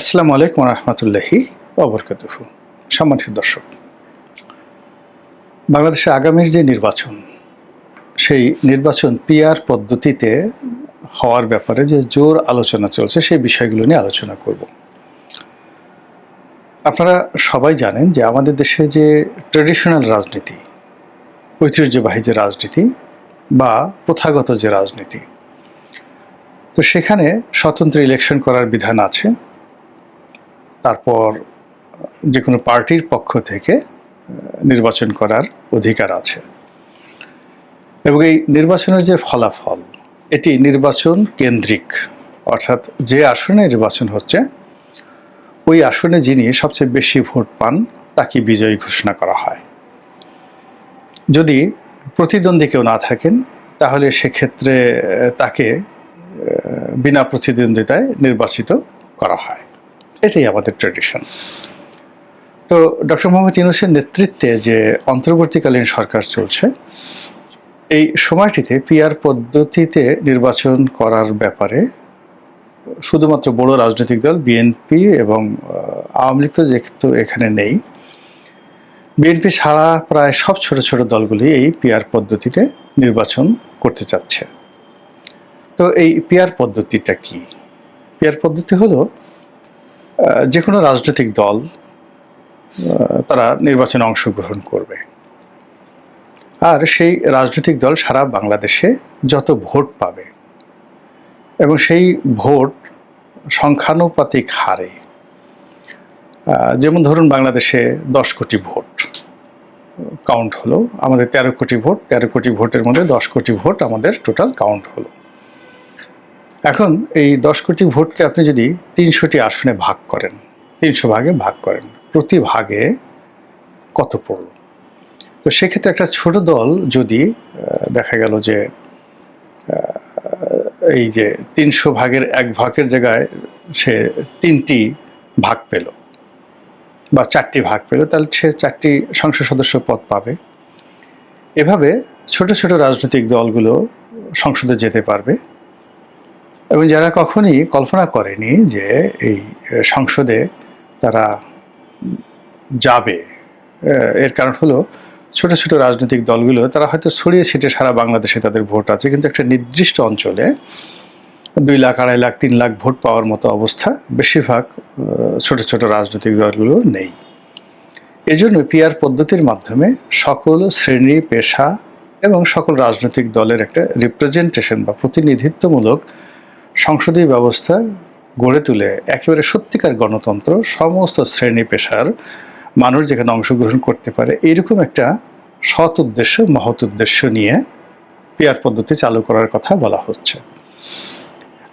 আসসালামু আলাইকুম রহমতুল্লাহি অবরকাতুহ সম্মানিত দর্শক বাংলাদেশের আগামীর যে নির্বাচন, সেই নির্বাচন পিআর পদ্ধতিতে হওয়ার ব্যাপারে যে জোর আলোচনা চলছে, সেই বিষয়গুলো নিয়ে আলোচনা করব। আপনারা সবাই জানেন যে আমাদের দেশে যে ট্রেডিশনাল রাজনীতি, ঐতিহ্যবাহী যে রাজনীতি বা প্রথাগত যে রাজনীতি, তো সেখানে স্বতন্ত্র ইলেকশন করার বিধান আছে। তারপর যে কোনো পার্টির পক্ষ থেকে নির্বাচন করার অধিকার আছে। এবং এই নির্বাচনের যে ফলাফল, এটি নির্বাচন কেন্দ্রিক, অর্থাৎ যে আসনে নির্বাচন হচ্ছে, ওই আসনে যিনি সবচেয়ে বেশি ভোট পান, তাকে বিজয়ী ঘোষণা করা হয়। যদি প্রতিদ্বন্দ্বী কেউ না থাকেন, তাহলে সেক্ষেত্রে তাকে বিনা প্রতিদ্বন্দ্বিতায় নির্বাচিত করা হয়। এটাই আমাদের ট্রেডিশন তো ডক্টর মোহাম্মদ ইউনুসের নেতৃত্বে যে অন্তর্বর্তীকালীন সরকার চলছে, এই সময়টিতে পিআর পদ্ধতিতে নির্বাচন করার ব্যাপারে শুধুমাত্র বড় রাজনৈতিক দল বিএনপি এবং আওয়ামী লীগ তো যেহেতু এখানে নেই বিএনপি ছাড়া প্রায় সব ছোট ছোট দলগুলি এই পিআর পদ্ধতিতে নির্বাচন করতে চাচ্ছে। তো এই পিআর পদ্ধতিটা কি? পিআর পদ্ধতি হলো যে কোনো রাজনৈতিক দল তারা নির্বাচনে অংশগ্রহণ করবে। আর সেই রাজনৈতিক দল সারা বাংলাদেশে যত ভোট পাবে এবং সেই ভোট সংখ্যানুপাতিক হারে যেমন ধরুন বাংলাদেশে দশ কোটি ভোট কাউন্ট হলো, আমাদের তেরো কোটি ভোট, তেরো কোটি ভোটের মধ্যে দশ কোটি ভোট আমাদের টোটাল কাউন্ট হলো। এখন এই দশ কোটি ভোটকে আপনি যদি তিনশোটি আসনে ভাগ করেন, তিনশো ভাগে ভাগ করেন, প্রতি ভাগে কত পড়ল? তো সেক্ষেত্রে একটা ছোট দল যদি দেখা গেল যে এই যে তিনশো ভাগের এক ভাগের জায়গায় সে তিনটি ভাগ পেল বা চারটি ভাগ পেল, তাহলে সে চারটি সংসদ সদস্য পদ পাবে। এভাবে ছোট ছোট রাজনৈতিক দলগুলো সংসদে যেতে পারবে। এবং যারা কখনই কল্পনা করেনি যে এই সংসদে তারা যাবে এর কারণ হলো ছোট ছোট রাজনৈতিক দলগুলো, তারা হয়তো ছড়িয়ে ছিটে সারা বাংলাদেশে তাদের ভোট আছে, কিন্তু একটা নির্দিষ্ট অঞ্চলে দুই লাখ, আড়াই লাখ, তিন লাখ ভোট পাওয়ার মতো অবস্থা বেশিরভাগ ছোট ছোট রাজনৈতিক দলগুলো নেই। এজন্য পিআর পদ্ধতির মাধ্যমে সকল শ্রেণি, পেশা এবং সকল রাজনৈতিক দলের একটা রিপ্রেজেন্টেশন বা প্রতিনিধিত্বমূলক সংসদীয় ব্যবস্থা গড়ে তুলে একেবারে সত্যিকার গণতন্ত্র, সমস্ত শ্রেণি পেশার মানুষ যেখানে অংশগ্রহণ করতে পারে এইরকম একটা সৎ উদ্দেশ্য, মহৎ উদ্দেশ্য নিয়ে পিআর পদ্ধতি চালু করার কথা বলা হচ্ছে।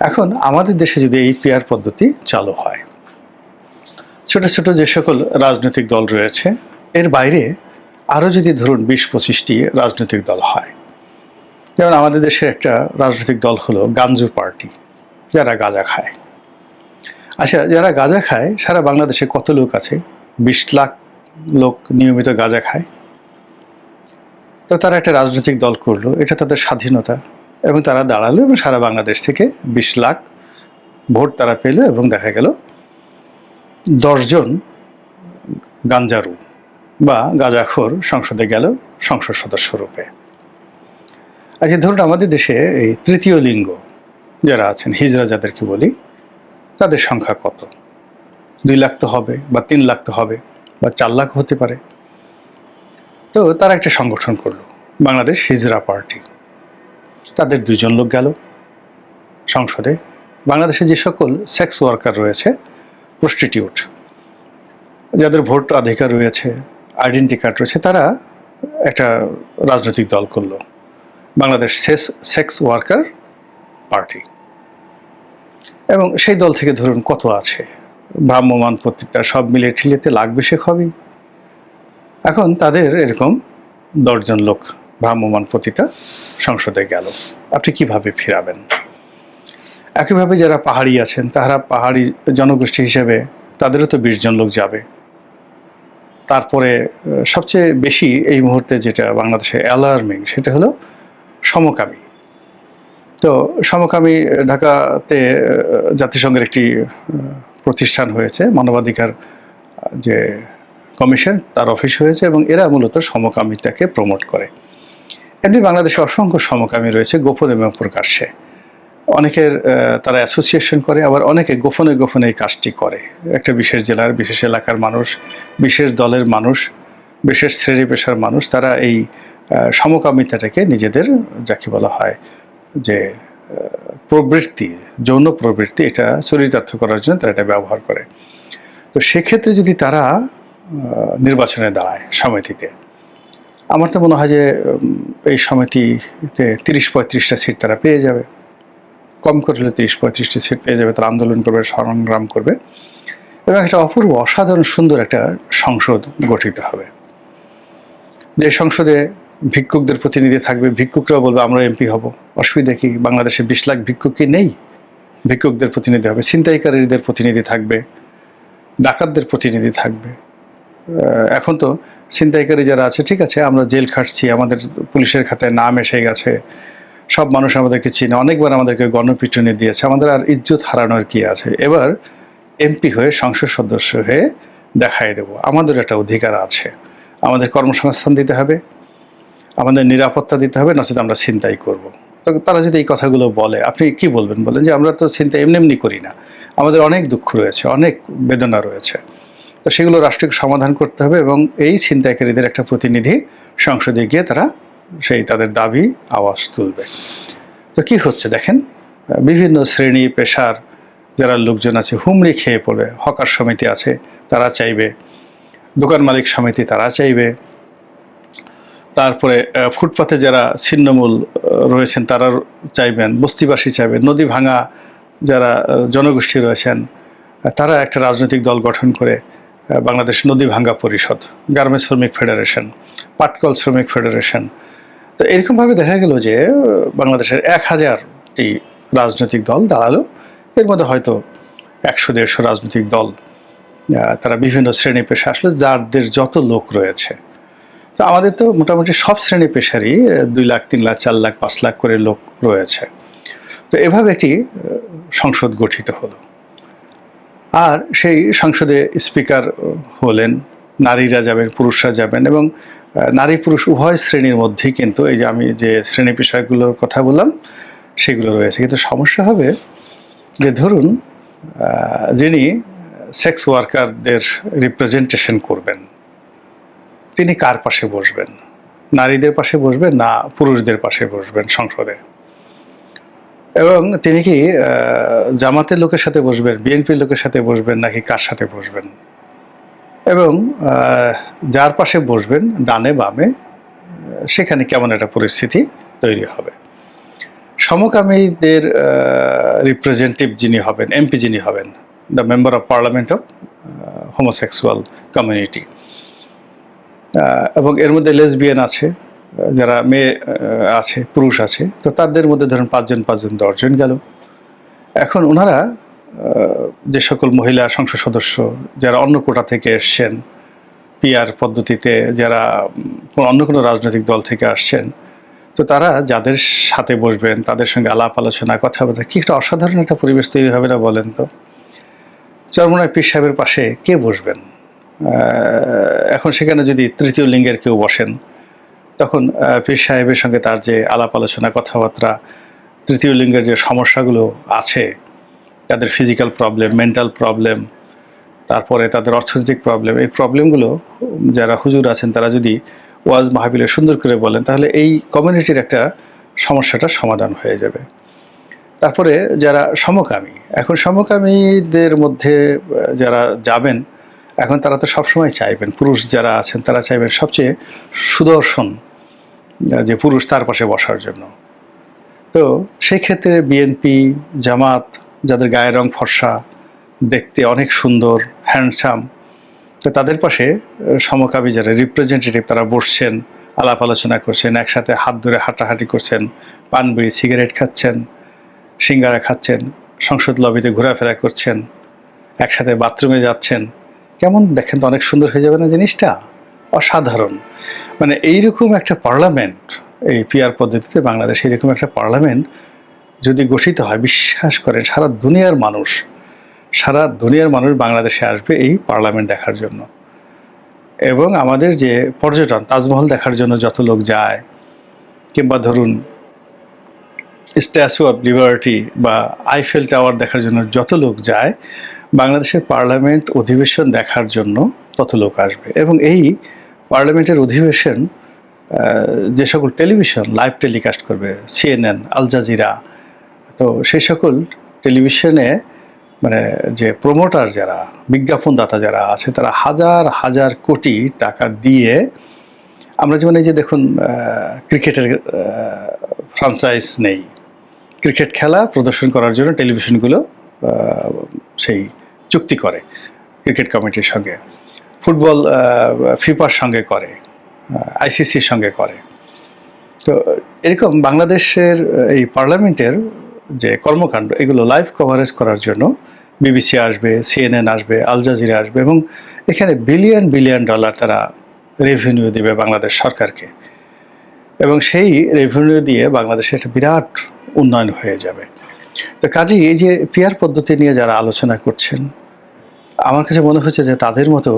এখন আমাদের দেশে যদি এই পিআর পদ্ধতি চালু হয়, ছোট ছোট যে সকল রাজনৈতিক দল রয়েছে, এর বাইরে আরও যদি ধরুন বিশ পঁচিশটি রাজনৈতিক দল হয়, যেমন আমাদের দেশের একটা রাজনৈতিক দল হলো গাঞ্জু পার্টি। যারা গাঁজা খায়। আচ্ছা যারা গাঁজা খায়, সারা বাংলাদেশে কত লোক আছে? বিশ লাখ লোক নিয়মিত গাঁজা খায়। তো তারা একটা রাজনৈতিক দল করল, এটা তাদের স্বাধীনতা। এবং তারা দাঁড়াল এবং সারা বাংলাদেশ থেকে বিশ লাখ ভোট তারা পেল এবং দেখা গেল দশজন গাঞ্জারু বা গাঁজাখোর সংসদে গেল সংসদ সদস্য রূপে। আচ্ছা ধরুন আমাদের দেশে এই তৃতীয় লিঙ্গ যারা আছেন, হিজরা যাদেরকে বলি, তাদের সংখ্যা কত? দুই লাখ তো হবে বা তিন লাখ তো হবে বা চার লাখ হতে পারে। তো তারা একটা সংগঠন করল, বাংলাদেশ হিজরা পার্টি। তাদের দুইজন লোক গেল সংসদে। বাংলাদেশে যে সকল সেক্স ওয়ার্কার রয়েছে প্রস্টিটিউট যাদের ভোট অধিকার রয়েছে আইডেন্টি কার্ড রয়েছে, তারা একটা রাজনৈতিক দল করল। Bangladesh sex worker party. এবং সেই দল থেকে ধরুন কত আছে? ভ্রাম্যমান পত্রিকা সব মিলে ঠিলেতে লাগবে বিশেক হবেই এখন তাদের এরকম দশজন লোক ভ্রাম্যমান পতিতা সংসদে গেল। আপনি কীভাবে ফিরাবেন? একইভাবে যারা পাহাড়ি আছেন তারা পাহাড়ি জনগোষ্ঠী হিসেবে তাদেরও তো বিশ জন লোক যাবে। তারপরে, সবচেয়ে বেশি এই মুহূর্তে যেটা বাংলাদেশে অ্যালার্মিং সেটা হলো সমকামী। তো সমকামী ঢাকাতে জাতিসংঘের একটি প্রতিষ্ঠান হয়েছে, মানবাধিকার যে কমিশন, তার অফিস হয়েছে এবং এরা মূলত সমকামিতাকে প্রমোট করে। এমনি বাংলাদেশে অসংখ্য সমকামী রয়েছে, গোপন এবং প্রকাশ্যে অনেকের তারা অ্যাসোসিয়েশন করে, আবার অনেকে গোপনে গোপনে এই কাজটি করে। একটা বিশেষ জেলার, বিশেষ এলাকার মানুষ, বিশেষ দলের মানুষ, বিশেষ শ্রেণি পেশার মানুষ, তারা এই সমকামিতাটাকে নিজেদের, যাকে বলা হয় যে প্রবৃত্তি, যৌন প্রবৃত্তি, এটা চরিতার্থ করার জন্য তারা এটা ব্যবহার করে। তো সেক্ষেত্রে যদি তারা নির্বাচনে দাঁড়ায় সমিতিতে, আমার তো মনে হয় যে এই সমিতিতে তিরিশ পঁয়ত্রিশটা সিট তারা পেয়ে যাবে। কম করলে তিরিশ পঁয়ত্রিশটি সিট পেয়ে যাবে, তারা আন্দোলন করবে, সংগ্রাম করবে। এবং একটা অপূর্ব, অসাধারণ, সুন্দর একটা সংসদ গঠিত হবে। যে সংসদে ভিক্ষুকদের প্রতিনিধি থাকবে, ভিক্ষুকরাও বলবে, আমরা এমপি হব। অসুবিধা কি? বাংলাদেশে বিশ লাখ ভিক্ষুক কি নেই? ভিক্ষুকদের প্রতিনিধি হবে, ছিনতাইকারীদের প্রতিনিধি থাকবে, ডাকাতদের প্রতিনিধি থাকবে। এখন তো ছিনতাইকারী যারা আছে, ঠিক আছে, আমরা জেল খাটছি, আমাদের পুলিশের খাতায় নাম এসে গেছে, সব মানুষ আমাদেরকে চিনে, অনেকবার আমাদেরকে গণপিটুনি দিয়েছে, আমাদের আর ইজ্জত হারানোর কি আছে? এবার এমপি হয়ে সংসদ সদস্য হয়ে দেখাই দেব, আমাদের একটা অধিকার আছে, আমাদের কর্মসংস্থান দিতে হবে। আমাদের নিরাপত্তা দিতে হবে নচেত আমরা চিন্তাই করব। তো তারা যদি এই কথাগুলো বলে, আপনি কি বলবেন? বলেন যে, আমরা তো চিন্তা এমনি এমনি করি না। আমাদের অনেক দুঃখ রয়েছে, অনেক বেদনা রয়েছে। তো সেগুলো রাষ্ট্রকে সমাধান করতে হবে এবং এই ছিনতাইকারীদের একটা প্রতিনিধি সংসদে গিয়ে তারা সেই তাদের দাবি, আওয়াজ তুলবে। তো কি হচ্ছে দেখেন? বিভিন্ন শ্রেণি, পেশার যারা লোকজন আছে, হুমড়ি খেয়ে পড়বে, হকার সমিতি আছে, তারা চাইবে, দোকান মালিক সমিতি তারা চাইবে তারপরে ফুটপাতে যারা ছিন্নমূল রয়েছেন তারা চাইবেন, বস্তিবাসী চাইবেন, নদী ভাঙা যারা জনগোষ্ঠী রয়েছেন তারা একটা রাজনৈতিক দল গঠন করে বাংলাদেশ নদী ভাঙ্গা পরিষদ, গার্মেন্টস শ্রমিক ফেডারেশন, পাটকল শ্রমিক ফেডারেশন। তো এরকমভাবে দেখা গেল যে বাংলাদেশের এক হাজারটি রাজনৈতিক দল দাঁড়াল। এর মধ্যে হয়তো একশো দেড়শো রাজনৈতিক দল তারা বিভিন্ন শ্রেণি পেশা আসলে, যাদের যত লোক রয়েছে। তো আমাদের তো মোটামুটি সব শ্রেণি পেশারই দুই লাখ তিন লাখ চার লাখ পাঁচ লাখ করে লোক রয়েছে। তো এভাবে আহ, সংসদ গঠিত হলো। আর সেই সংসদে স্পিকার হলেন নারীরা যাবেন পুরুষরা যাবেন এবং নারী পুরুষ উভয় শ্রেণির মধ্যেই কিন্তু এই যে আমি যে শ্রেণি পেশাগুলোর কথা বললাম সেগুলো রয়েছে। কিন্তু সমস্যা হবে যে ধরুন যিনি সেক্স ওয়ার্কারদের রিপ্রেজেন্টেশন করবেন তিনি কার পাশে বসবেন? নারীদের পাশে বসবেন না পুরুষদের পাশে বসবেন সংসদে? এবং তিনি কি জামাতের লোকের সাথে বসবেন, বিএনপির লোকের সাথে বসবেন নাকি কার সাথে বসবেন? এবং যার পাশে বসবেন ডানে বামে সেখানে কেমন একটা পরিস্থিতি তৈরি হবে? সমকামীদের রিপ্রেজেন্টেটিভ যিনি হবেন এমপি যিনি হবেন the member of parliament of homosexual community এবং এর মধ্যে লেসবিয়ান আছে যারা মেয়ে আছে, পুরুষ আছে, তো তাদের মধ্যে ধরেন পাঁচজন পাঁচজন, দশজন গেল। এখন ওনারা যে সকল মহিলা সংসদ সদস্য যারা অন্য কোটা থেকে এসছেন পিআর পদ্ধতিতে যারা অন্য কোনো রাজনৈতিক দল থেকে আসছেন, তো তারা যাদের সাথে বসবেন, তাদের সঙ্গে আলাপ আলোচনা, কথাবার্তা, কি একটা অসাধারণ একটা পরিবেশ তৈরি হবে না বলেন তো? চরমনায় পীর সাহেবের পাশে কে বসবেন? এখন সেখানে যদি তৃতীয় লিঙ্গের কেউ বসেন, তখন পীর সাহেবের সঙ্গে তার যে আলাপ আলোচনা, কথাবার্তা, তৃতীয় লিঙ্গের যে সমস্যাগুলো আছে, তাদের ফিজিক্যাল প্রবলেম মেন্টাল প্রবলেম তারপরে তাদের অর্থনৈতিক প্রবলেম এই প্রবলেমগুলো যারা হুজুর আছেন, তারা যদি ওয়াজ মাহবিলে সুন্দর করে বলেন, তাহলে এই কমিউনিটির একটা সমস্যাটা সমাধান হয়ে যাবে। তারপরে যারা সমকামী, এখন সমকামীদের মধ্যে যারা যাবেন এখন তারা তো সবসময় চাইবেন, পুরুষ যারা আছেন তারা চাইবেন সবচেয়ে সুদর্শন, যে পুরুষ তার পাশে বসার জন্য। তো সেই ক্ষেত্রে বিএনপি জামাত, যাদের গায়ের রং ফর্সা, দেখতে অনেক সুন্দর হ্যান্ডসাম তো তাদের পাশে সমকামী যারা রিপ্রেজেন্টেটিভ তারা বসছেন, আলাপ আলোচনা করছেন, একসাথে হাত ধরে হাঁটাহাঁটি করছেন, পান বিড়ি, সিগারেট খাচ্ছেন, সিঙ্গারা খাচ্ছেন, সংসদ লবিতে ঘোরাফেরা করছেন, একসাথে বাথরুমে যাচ্ছেন কেমন দেখেন তো, অনেক সুন্দর হয়ে যাবে না জিনিসটা? অসাধারণ। মানে এইরকম একটা পার্লামেন্ট, এই পিআর পদ্ধতিতে বাংলাদেশে এরকম একটা পার্লামেন্ট যদি গঠিত হয়, বিশ্বাস করেন সারা দুনিয়ার মানুষ, সারা দুনিয়ার মানুষ বাংলাদেশে আসবে এই পার্লামেন্ট দেখার জন্য। এবং আমাদের যে পর্যটন, তাজমহল দেখার জন্য যত লোক যায়, কিংবা ধরুন স্ট্যাচু অফ লিবার্টি বা আইফেল টাওয়ার দেখার জন্য যত লোক যায় বাংলাদেশের পার্লামেন্ট অধিবেশন দেখার জন্য তত লোক আসবে। এবং এই পার্লামেন্টের অধিবেশন যে সকল টেলিভিশন, লাইভ টেলিকাস্ট করবে, সিএনএন, আল জাজিরা, তো সেই সকল টেলিভিশনে মানে যে প্রমোটার যারা, বিজ্ঞাপনদাতা যারা আছে, তারা হাজার হাজার কোটি টাকা দিয়ে আমরা যেমন এই যে দেখুন ক্রিকেটের ফ্রাঞ্চাইজ নেই। ক্রিকেট খেলা প্রদর্শন করার জন্য টেলিভিশনগুলো সেই চুক্তি করে ক্রিকেট কমিটির সঙ্গে, ফুটবল ফিফার সঙ্গে করে আইসিসির সঙ্গে করে। তো এরকম বাংলাদেশের এই পার্লামেন্টের যে কর্মকাণ্ড, এগুলো লাইভ কভারেজ করার জন্য বিবিসি আসবে, সিএনএন আসবে, আল জাজিরা আসবে এবং এখানে বিলিয়ন বিলিয়ন ডলার তারা রেভিনিউ দেবে বাংলাদেশ সরকারকে। এবং সেই রেভিনিউ দিয়ে বাংলাদেশে একটা বিরাট উন্নয়ন হয়ে যাবে। তো কাজেই এই যে পিয়ার পদ্ধতি নিয়ে যারা আলোচনা করছেন আমার কাছে মনে হচ্ছে যে তাদের মতো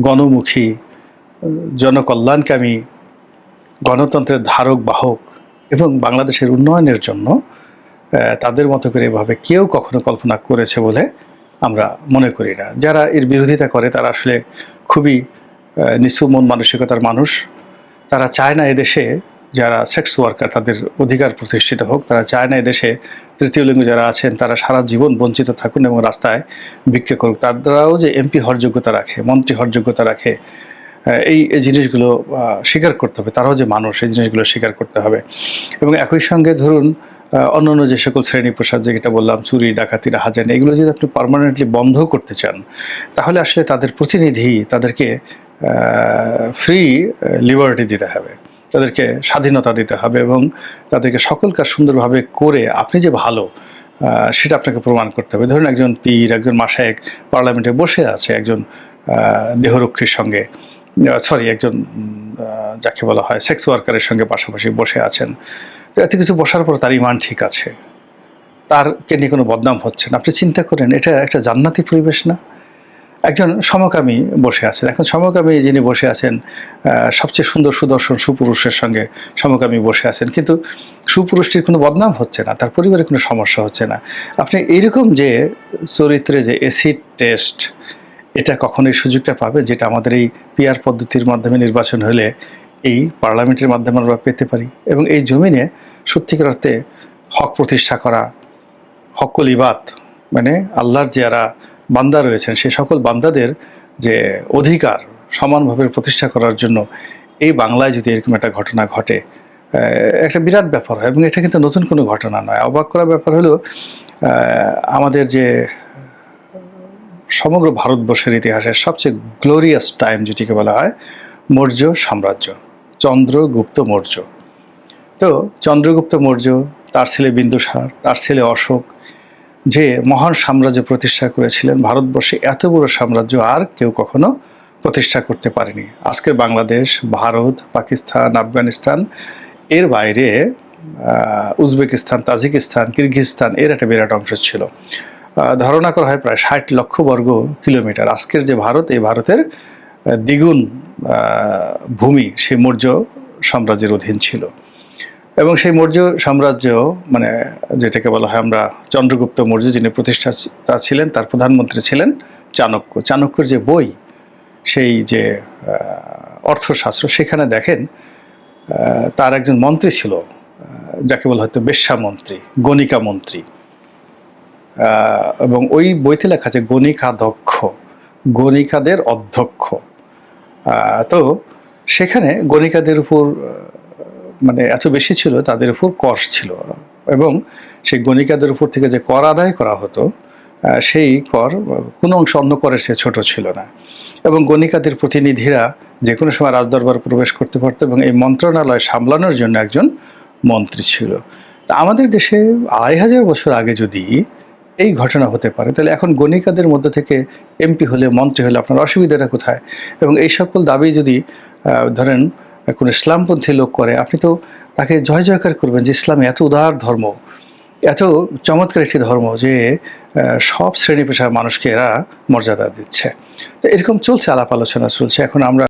গণমুখী জনকল্যাণকামী গণতন্ত্রের ধারক বাহক এবং বাংলাদেশের উন্নয়নের জন্য তাদের মতো করে এভাবে কেউ কখনো কল্পনা করেছে বলে আমরা মনে করি না। যারা এর বিরোধিতা করে তারা আসলে খুবই আহ, নিচু মন মানসিকতার মানুষ। তারা চায় না এদেশে যারা সেক্স ওয়ার্কার তাদের অধিকার প্রতিষ্ঠিত হোক তারা চায় না এদেশে তৃতীয় লিঙ্গ যারা আছেন তারা সারা জীবন বঞ্চিত থাকুন এবং রাস্তায় ভিক্ষে করুক। তারাও যে এমপি হওয়ার যোগ্যতা রাখে মন্ত্রী হওয়ার যোগ্যতা রাখে এই জিনিসগুলো স্বীকার করতে হবে। তারাও যে মানুষ এই জিনিসগুলো স্বীকার করতে হবে। এবং একই সঙ্গে ধরুন আহ, অন্যান্য যে সকল শ্রেণি প্রসাদ যেটা বললাম চুরি ডাকাতি হাজানি এগুলো যদি আপনি পার্মানেন্টলি বন্ধ করতে চান তাহলে আসলে তাদের প্রতিনিধি তাদেরকে ফ্রি লিবার্টি দিতে হবে। তাদেরকে স্বাধীনতা দিতে হবে এবং তাদেরকে সকল কাজ সুন্দরভাবে করে আপনি যে ভালো সেটা আপনাকে প্রমাণ করতে হবে। ধরুন একজন পীর, একজন মাসায়েক পার্লামেন্টে বসে আছে, একজন দেহরক্ষীর সঙ্গে সরি একজন যাকে বলা হয় সেক্স ওয়ার্কারের সঙ্গে পাশাপাশি বসে আছেন। তো এত কিছু বসার পর তার ইমান ঠিক আছে। তারকে নিয়ে কোনো বদনাম হচ্ছে না। আপনি চিন্তা করেন, এটা একটা জান্নাতি পরিবেশ না? একজন সমকামী বসে আছেন। এখন সমকামী যিনি বসে আছেন সবচেয়ে সুন্দর সুদর্শন সুপুরুষের সঙ্গে সমকামী বসে আছেন। কিন্তু সুপুরুষটির কোনো বদনাম হচ্ছে না, তার পরিবারে কোনো সমস্যা হচ্ছে না। আপনি এইরকম যে চরিত্রে যে এসিড টেস্ট এটা কখনোই সুযোগটা পাবে যেটা আমাদের এই পিয়ার পদ্ধতির মাধ্যমে নির্বাচন হলে এই পার্লামেন্টের মাধ্যমে আমরা পেতে পারি? এবং এই জমিনে সত্যিকার অর্থে হক প্রতিষ্ঠা করা হকল ইবাদ মানে আল্লাহর যারা বান্দা রয়েছেন সেই সকল বান্দাদের যে অধিকার সমানভাবে প্রতিষ্ঠা করার জন্য এই বাংলায় যদি এরকম একটা ঘটনা ঘটে একটা বিরাট ব্যাপার হয় এবং এটা কিন্তু নতুন কোনো ঘটনা নয়। অবাক করা ব্যাপার হলো আমাদের যে সমগ্র ভারতবর্ষের ইতিহাসের সবচেয়ে গ্লোরিয়াস টাইম যেটিকে বলা হয়, মৌর্য সাম্রাজ্য, চন্দ্রগুপ্ত মৌর্য। তো চন্দ্রগুপ্ত মৌর্য, তার ছেলে বিন্দুসার, তার ছেলে অশোক যে মহান সাম্রাজ্য প্রতিষ্ঠা করেছিলেন, ভারতবর্ষে এত বড় সাম্রাজ্য আর কেউ কখনো প্রতিষ্ঠা করতে পারেনি। আজকের বাংলাদেশ, ভারত, পাকিস্তান, আফগানিস্তান, এর বাইরে উজবেকিস্তান, তাজিকিস্তান, কিরগিজস্তান, এর একটা বিরাট অংশ ছিল। ধারণা করা হয় প্রায় ষাট লক্ষ বর্গ কিলোমিটার। আজকের যে ভারত, এই ভারতের দ্বিগুণ ভূমি সেই মৌর্য সাম্রাজ্যের অধীন ছিল। এবং সেই মৌর্য সাম্রাজ্য মানে যেটাকে বলা হয় আমরা চন্দ্রগুপ্ত মৌর্য যিনি প্রতিষ্ঠাতা ছিলেন, তার প্রধানমন্ত্রী ছিলেন চাণক্য। চাণক্যর যে বই, সেই যে অর্থশাস্ত্র, সেখানে দেখেন তার একজন মন্ত্রী ছিল যাকে বলা হয়তো বেশ্যা মন্ত্রী, গণিকা মন্ত্রী। এবং ওই বইতে লেখা আছে গণিকাধ্যক্ষ, গণিকাদের অধ্যক্ষ। তো সেখানে গণিকাদের উপর মানে এত বেশি ছিল, তাদের উপর কর ছিল। এবং সেই গণিকাদের উপর থেকে যে কর আদায় করা হতো সেই কর, কোনো অংশ অন্য করের সে ছোট ছিল না। এবং গণিকাদের প্রতিনিধিরা যে কোনো সময় রাজদরবার প্রবেশ করতে পারতো এবং এই মন্ত্রণালয় সামলানোর জন্য একজন মন্ত্রী ছিল। তা আমাদের দেশে আড়াই হাজার বছর আগে যদি এই ঘটনা হতে পারে, তাহলে এখন গণিকাদের মধ্যে থেকে এমপি হলে, মন্ত্রী হলে আপনার অসুবিধাটা কোথায়? এবং এই সকল দাবি যদি ধরেন কোনো ইসলামপন্থী লোক করে, আপনি তো তাকে জয় জয়কার করবেন যে ইসলাম এত উদার ধর্ম, এত চমৎকার একটি ধর্ম যে সব শ্রেণি পেশার মানুষকে এরা মর্যাদা দিচ্ছে। তো এরকম চলছে আলাপ আলোচনা চলছে। এখন আমরা